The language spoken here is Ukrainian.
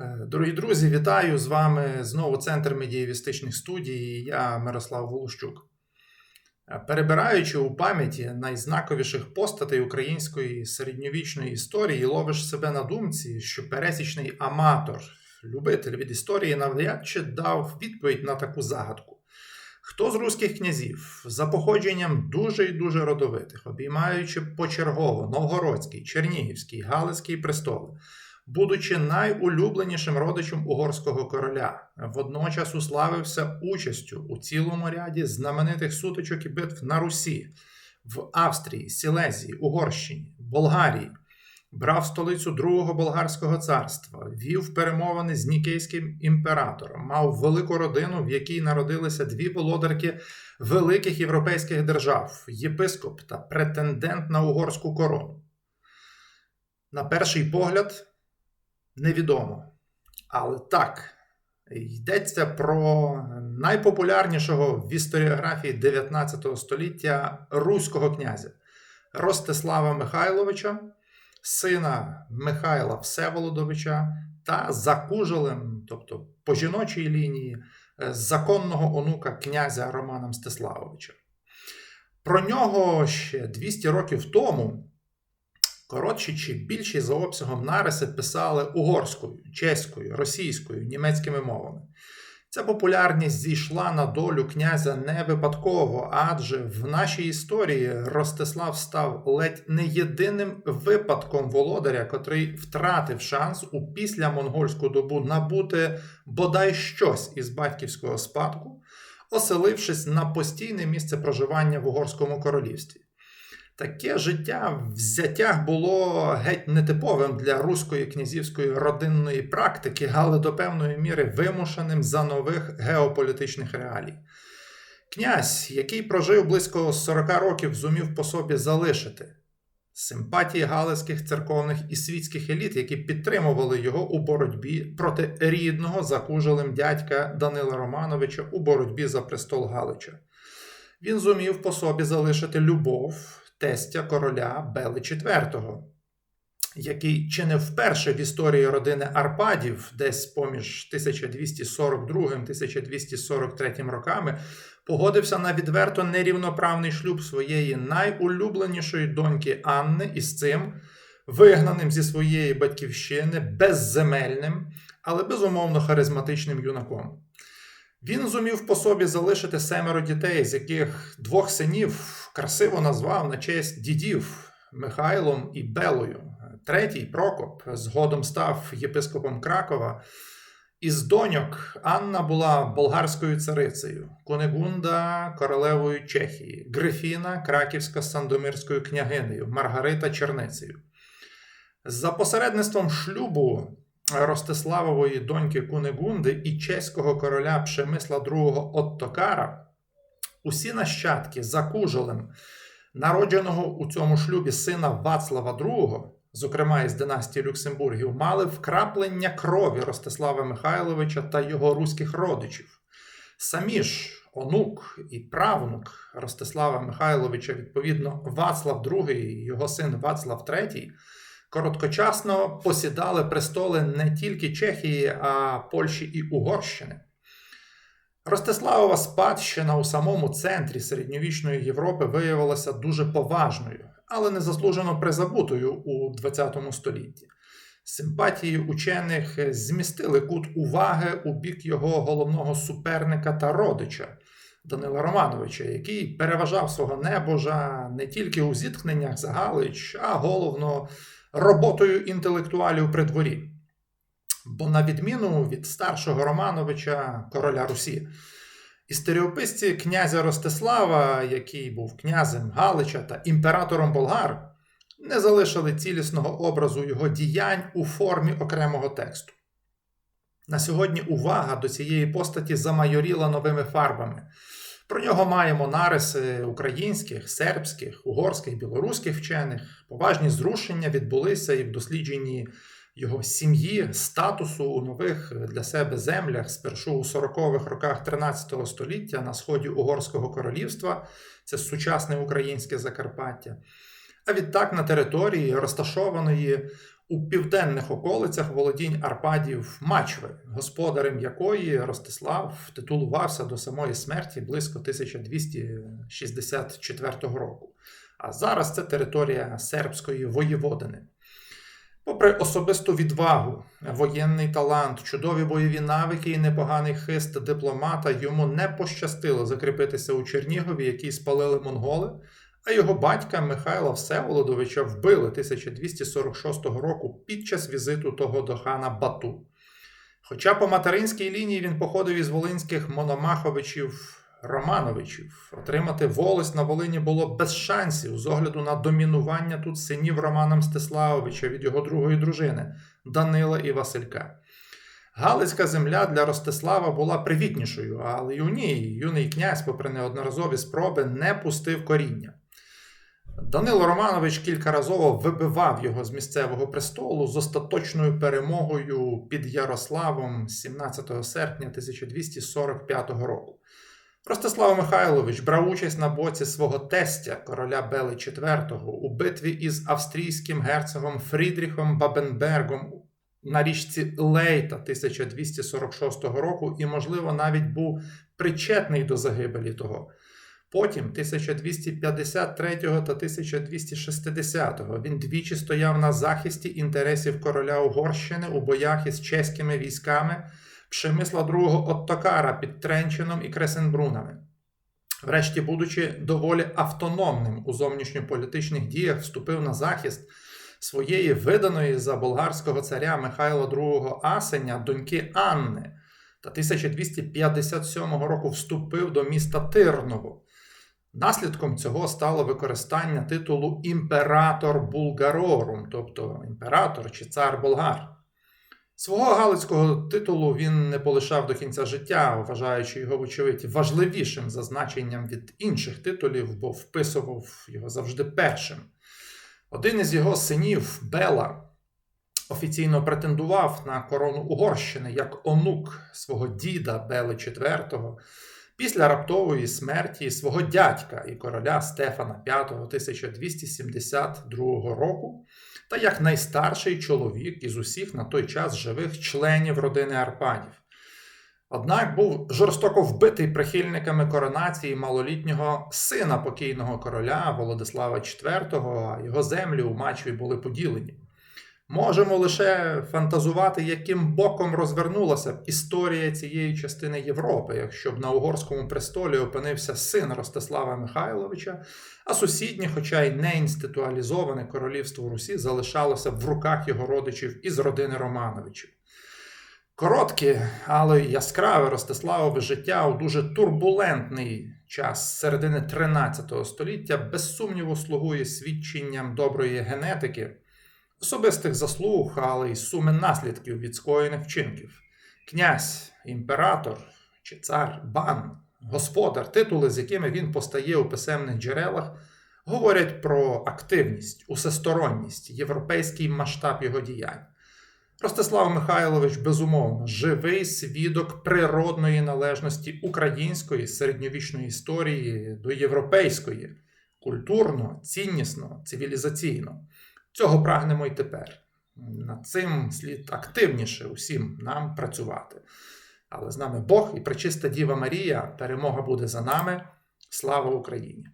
Е, Дорогі друзі, вітаю з вами знову Центр медієвістичних студій. Я Мирослав Волощук. Е, Перебираючи у пам'яті найзнаковіших постатей української середньовічної історії, ловиш себе на думці, що пересічний аматор, любитель від історії навряд чи дав відповідь на таку загадку. Хто з руських князів за походженням дуже і дуже родовитих, обіймаючи почергово Новгородський, Чернігівський, Галицький престоли, будучи найулюбленішим родичем угорського короля, водночас уславився участю у цілому ряді знаменитих сутичок і битв на Русі, в Австрії, Сілезії, Угорщині, Болгарії, брав столицю Другого болгарського царства, вів перемовини з Нікейським імператором, мав велику родину, в якій народилися дві володарки великих європейських держав, єпископ та претендент на угорську корону. На перший погляд, невідомо. Але так, йдеться про найпопулярнішого в історіографії 19 століття руського князя Ростислава Михайловича, сина Михайла Всеволодовича та за кужелем, тобто по жіночій лінії, законного онука князя Романа Мстиславовича. Про нього ще 200 років тому коротші чи більші за обсягом нариси писали угорською, чеською, російською, німецькими мовами. Ця популярність зійшла на долю князя не випадково, адже в нашій історії Ростислав став ледь не єдиним випадком володаря, котрий втратив шанс у післямонгольську добу набути бодай щось із батьківського спадку, оселившись на постійне місце проживання в Угорському королівстві. Таке життя в взяттях було геть нетиповим для руської князівської родинної практики, але до певної міри вимушеним за нових геополітичних реалій. Князь, який прожив близько 40 років, зумів по собі залишити симпатії галицьких церковних і світських еліт, які підтримували його у боротьбі проти рідного закужелим дядька Данила Романовича у боротьбі за престол Галича. Він зумів по собі залишити любов тестя короля Бели IV, який чи не вперше в історії родини Арпадів, десь поміж 1242-1243 роками, погодився на відверто нерівноправний шлюб своєї найулюбленішої доньки Анни із цим, вигнаним зі своєї батьківщини, безземельним, але безумовно харизматичним юнаком. Він зумів по собі залишити семеро дітей, з яких двох синів красиво назвав на честь дідів Михайлом і Белою. Третій Прокоп згодом став єпископом Кракова. Із доньок Анна була болгарською царицею, Кунегунда королевою Чехії, Грифіна краківсько-сандомирською княгинею, Маргарита Черницею. За посередництвом шлюбу Ростиславової доньки Кунегунди і чеського короля Пшемисла II Оттокара, усі нащадки за кужелем, народженого у цьому шлюбі сина Вацлава II, зокрема із династії Люксембургів, мали вкраплення крові Ростислава Михайловича та його руських родичів. Самі ж онук і правнук Ростислава Михайловича, відповідно, Вацлав II і його син Вацлав III, короткочасно посідали престоли не тільки Чехії, а Польщі і Угорщини. Ростиславова спадщина у самому центрі середньовічної Європи виявилася дуже поважною, але незаслужено призабутою у ХХ столітті. Симпатії учених змістили кут уваги у бік його головного суперника та родича Данила Романовича, який переважав свого небожа не тільки у зіткненнях за Галич, а головно роботою інтелектуалів при дворі. Бо, на відміну від старшого Романовича, короля Русі, історіописці князя Ростислава, який був князем Галича та імператором Болгар, не залишили цілісного образу його діянь у формі окремого тексту. На сьогодні увага до цієї постаті замайоріла новими фарбами. Про нього маємо нариси українських, сербських, угорських, білоруських вчених. Поважні зрушення відбулися і в дослідженні його сім'ї, статусу у нових для себе землях спершу у 40-х роках 13 століття на сході Угорського королівства, це сучасне українське Закарпаття. А відтак на території, розташованої у південних околицях володінь Арпадів Мачви, господарем якої Ростислав титулувався до самої смерті близько 1264 року. А зараз це територія сербської воєводини. Попри особисту відвагу, воєнний талант, чудові бойові навики і непоганий хист дипломата, йому не пощастило закріпитися у Чернігові, який спалили монголи, а його батька Михайла Всеволодовича вбили 1246 року під час візиту того до хана Бату. Хоча по материнській лінії він походив із волинських мономаховичів Романовичів, отримати волость на Волині було без шансів з огляду на домінування тут синів Романа Мстиславовича від його другої дружини Данила і Василька. Галицька земля для Ростислава була привітнішою, але й у ній юний князь, попри неодноразові спроби, не пустив коріння. Данило Романович кількаразово вибивав його з місцевого престолу з остаточною перемогою під Ярославом 17 серпня 1245 року. Ростислав Михайлович брав участь на боці свого тестя, короля Бели IV, у битві із австрійським герцогом Фрідріхом Бабенбергом на річці Лейта 1246 року і, можливо, навіть був причетний до загибелі того. Потім, 1253 та 1260 він двічі стояв на захисті інтересів короля Угорщини у боях із чеськими військами Пшемисла II Оттокара під Тренчином і Кресенбрунами. Врешті, будучи доволі автономним у зовнішньополітичних діях, вступив на захист своєї виданої за болгарського царя Михайла II Асеня доньки Анни та 1257 року вступив до міста Тирново. Наслідком цього стало використання титулу імператор Булгарорум, тобто імператор чи цар Болгар. Свого галицького титулу він не полишав до кінця життя, вважаючи його, вочевидь, важливішим за значенням від інших титулів, бо вписував його завжди першим. Один із його синів, Бела, офіційно претендував на корону Угорщини як онук свого діда Бели IV після раптової смерті свого дядька і короля Стефана V 1272 року, та як найстарший чоловік із усіх на той час живих членів родини Арпадів. Однак був жорстоко вбитий прихильниками коронації малолітнього сина покійного короля Володислава IV, а його землі у Мачві були поділені. Можемо лише фантазувати, яким боком розвернулася б історія цієї частини Європи, якщо б на угорському престолі опинився син Ростислава Михайловича, а сусіднє, хоча й не інституалізоване королівство Русі, залишалося б в руках його родичів із родини Романовичів. Коротке, але яскраве Ростиславове життя у дуже турбулентний час середини 13 століття без сумніву слугує свідченням доброї генетики особистих заслуг, але й суми наслідків від скоєних вчинків. Князь, імператор чи цар, бан, господар, титули, з якими він постає у писемних джерелах, говорять про активність, усесторонність, європейський масштаб його діянь. Ростислав Михайлович, безумовно, живий свідок природної належності української середньовічної історії до європейської, культурно, ціннісно, цивілізаційно. Цього прагнемо і тепер. Над цим слід активніше усім нам працювати. Але з нами Бог і пречиста Діва Марія, перемога буде за нами. Слава Україні!